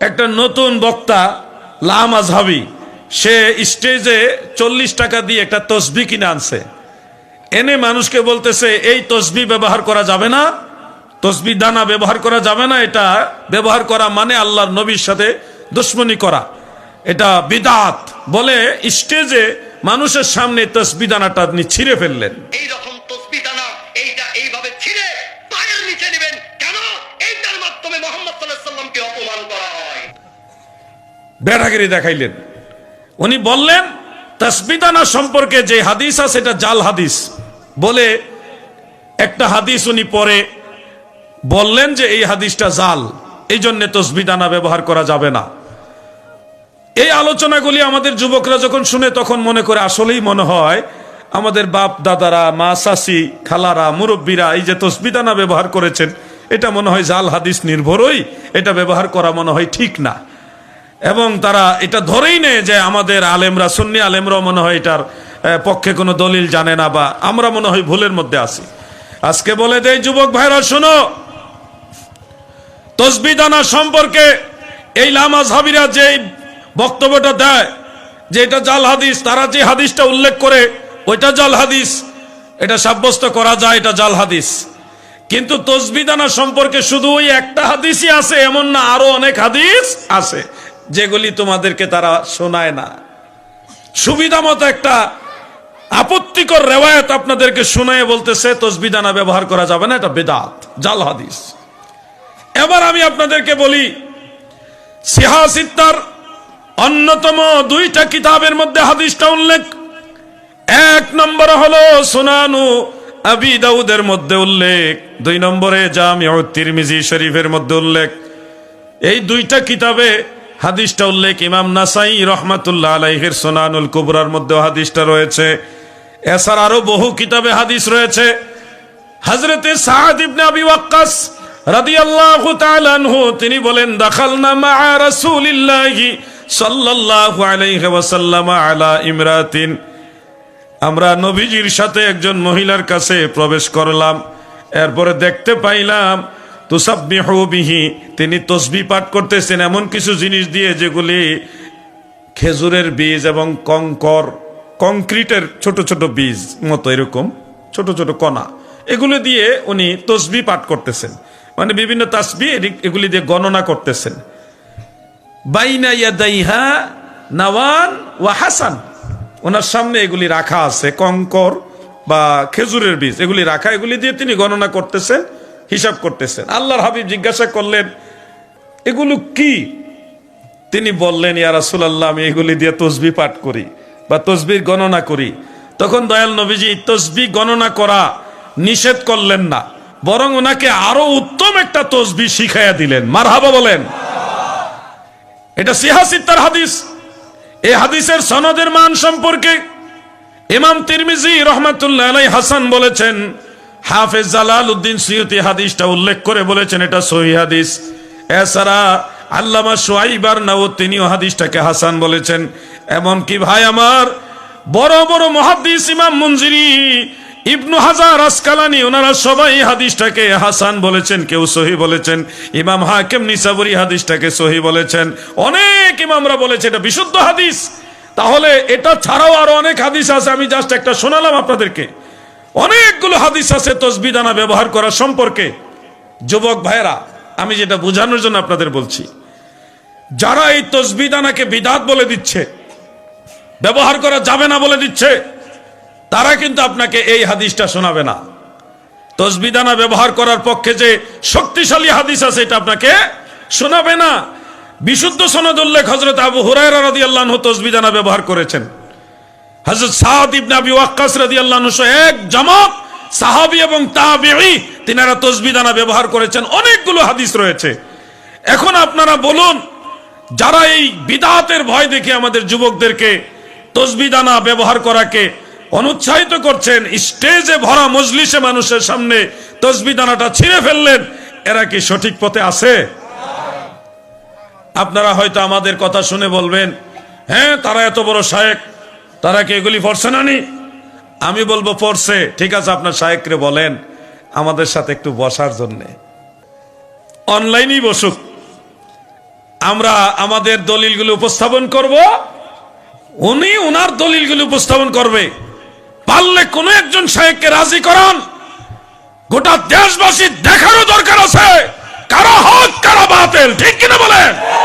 একটা নতুন বক্তা লামাজহাবি সে স্টেজে চল্লিশ টাকা দিয়ে একটা তসবি কিনে আনছে। এনে মানুষকে বলতেছে, এই তসবি ব্যবহার করা যাবে না, তসবি দানা ব্যবহার করা যাবে না, এটা ব্যবহার করা মানে আল্লাহর নবীর সাথে দুশ্মনী করা। এটা বিদাত। বলে স্টেজে মানুষের সামনে তসবি দানাটা আপনি ছিঁড়ে ফেললেন। বেড়াগিরি দেখাইলেন। উনি বললেন, তসবিদানা সম্পর্কে যে হাদিস আছে এটা জাল হাদিস। বলে একটা হাদিস উনি পরে বললেন যে, এই হাদিসটা জাল, এই জন্য তসবিদানা ব্যবহার করা যাবে না। এই আলোচনাগুলি আমাদের যুবকরা যখন শুনে, তখন মনে করে আসলেই মনে হয়, আমাদের বাপ দাদারা, মা চাষি খালারা, মুরব্বীরা, এই যে তসবিদানা ব্যবহার করেছেন, এটা মনে হয় জাল হাদিস নির্ভরই, এটা ব্যবহার করা মনে হয় ঠিক না। এবং তারা এটা ধরেই নেয় যে আমাদের আলেমরা, সুন্নি আলেমরাও মনে হয় এটার পক্ষে কোনো দলিল জানে না বা আমরা মনে হয় ভুলের মধ্যে আছি। আজকে বলে দেয় যুবক ভাইরা, শোনো তসবিদানা সম্পর্কে এই লামা হাবিরা যে বক্তব্যটা দেয়, যে এটা জাল হাদিস, তারা যে হাদিসটা উল্লেখ করে, ওইটা জাল হাদিস, এটা সাব্যস্ত করা যায়, এটা জাল হাদিস। কিন্তু তসবিদানা সম্পর্কে শুধু ওই একটা হাদিসই আছে, এমন না, আরও অনেক হাদিস আছে। যেগুলি তোমাদেরকে তারা শোনায় না। সুবিধা মতো একটা আপত্তিকর রেওয়ায়ত আপনাদেরকে শোনায় বলতেছে তসবিদানা ব্যবহার করা যাবে না, এটা বেদাত, জাল হাদিস। এবার আমি আপনাদেরকে বলি সিহাসিত্তার অন্যতম দুইটা কিতাবের মধ্যে হাদিসটা উল্লেখ। এক নম্বর হলো সোনানু আবি দাউদের মধ্যে উল্লেখ। দুই নম্বরে জামিউ তিরমিজি শরীফের মধ্যে উল্লেখ। এই দুইটা কিতাবে হাদিসটা উল্লেখ ইমাম নাসাই রহমাতুল্লাহ আলাইহের সোনানুল কুবরার মধ্যে হাদিসটা রয়েছে। এছাড়া আরও বহু কিতাবে হাদিস রয়েছে। হজরতে সাদ ইবনে আবি ওয়াক্কাস রাদিয়াল্লাহু তাআলা আনহু, তিনি বলেন, দাখালনা মা রাসূলিল্লাহি সাল্লাল্লাহু আলাইহি ওয়াসাল্লাম আলা ইমরাতিন। আমরা নবীজির সাথে একজন মহিলার কাছে প্রবেশ করলাম। এরপরে দেখতে পাইলাম তুসাব্বিহু বিহি, তিনি তসবি পাঠ করতেছেন এমন কিছু জিনিস দিয়ে যেগুলি খেজুরের বীজ এবং কঙ্কর, কংক্রিটের ছোট ছোট বীজ মতো এরকম, ছোট ছোট কণা, এগুলো দিয়ে উনি তসবি পাঠ করতেছেন। মানে বিভিন্ন তাসবি এগুলি দিয়ে গণনা করতেছেন। বাইনা ইয়াদাইহা নাওয়ান ওয়া হাসান, ওনার সামনে এগুলি রাখা আছে, কঙ্কর বা খেজুরের বীজ, এগুলি রাখা, এগুলি দিয়ে তিনি গণনা করতেছেন। হিসাব করতেছেন। আল্লাহর হাবিব জিজ্ঞাসা করলেন, এগুলো কি? তিনি বললেন, ইয়া রাসূলুল্লাহ, আমি এগুলি দিয়ে তসবি পাঠ করি বা তসবির গণনা করি। তখন দয়াল নবীজি তসবি গণনা করা নিষেধ করলেন না, বরং ওনাকে আরও উত্তম একটা তসবি শিখাইয়া দিলেন। মারহাবা বলেন। এটা সিহাসিত্তার হাদিস। এই হাদিসের সনদের মান সম্পর্কে ইমাম তিরমিজি রহমাতুল্লাহ আলাই হাসান বলেছেন হাফেজ জালাল উদ্দিন সৈয়দি হাদিসটা উল্লেখ করে বলেছেন, এটা সহি হাদিস। এছাড়া আল্লামা সোয়াইবার নাও তিনিও হাদিসটাকে হাসান বলেছেন। এমন কি ভাই আমার, বড় বড় মহাদিস ইমাম মঞ্জিরি ইবনু হাজার আসকালানি, ওনারা সবাই হাদিসটাকে হাসান বলেছেন, কেউ সহি বলেছেন। ইমাম হাকিম নিসাবুরি হাদিসটাকে সহি বলেছেন। অনেক ইমামরা বলেছে, এটা বিশুদ্ধ হাদিস। তাহলে এটা ছাড়াও আরও অনেক হাদিস আছে, আমি জাস্ট একটা শোনালাম আপনাদেরকে। অনেকগুলো হাদিস আছে তসবিদানা ব্যবহার করা সম্পর্কে। যুবক ভাইরা আমি যেটা বোঝানোর জন্য আপনাদের বলছি, যারা এই তসবিদানাকে বিদাত বলে দিচ্ছে, ব্যবহার করা যাবে না বলে দিচ্ছে, তারা কিন্তু আপনাকে এই হাদিসটা শোনাবে না। তসবিদানা ব্যবহার করার পক্ষে যে শক্তিশালী হাদিস আছে, এটা আপনাকে শোনাবে না। বিশুদ্ধ সনদ উল্লেখ হজরত আবু হুরায়রা রাদিয়াল্লাহু তসবিদানা ব্যবহার করেছেন। হযরত সাদ ইবনে আবি ওয়াক্কাস রাদিয়াল্লাহু আনহু এক জামাত, সাহাবী এবং তাবিঈ, তিনারা তসবিদানা ব্যবহার করেছেন। অনেকগুলো হাদিস রয়েছে। এখন আপনারা বলুন, যারা এই বিদাতের ভয় দেখে আমাদের যুবকদেরকে ব্যবহার করাকে অনুৎসাহিত করছেন, স্টেজে ভরা মজলিসে মানুষের সামনে তসবিদানাটা ছিঁড়ে ফেললেন, এরা কি সঠিক পথে আছে? আপনারা হয়তো আমাদের কথা শুনে বলবেন হ্যাঁ তারা এত বড় শায়েক তারা কি এগুলি পড়ছে না নি? আমি বলব পড়ছে। ঠিক আছে, আপনার শায়েকরে বলেন, আমাদের সাথে একটু বসার জন্যে। অনলাইনেই বসুক। আমরা আমাদের দলিলগুলো উপস্থাপন করব। উনি উনার দলিলগুলো উপস্থাপন করবে। পারলে কোন একজন সাহেবকে রাজি করান। গোটা দেশবাসী দেখারও দরকার আছে। কারও হক, কারও বাতিল, ঠিক কিনা বলেন?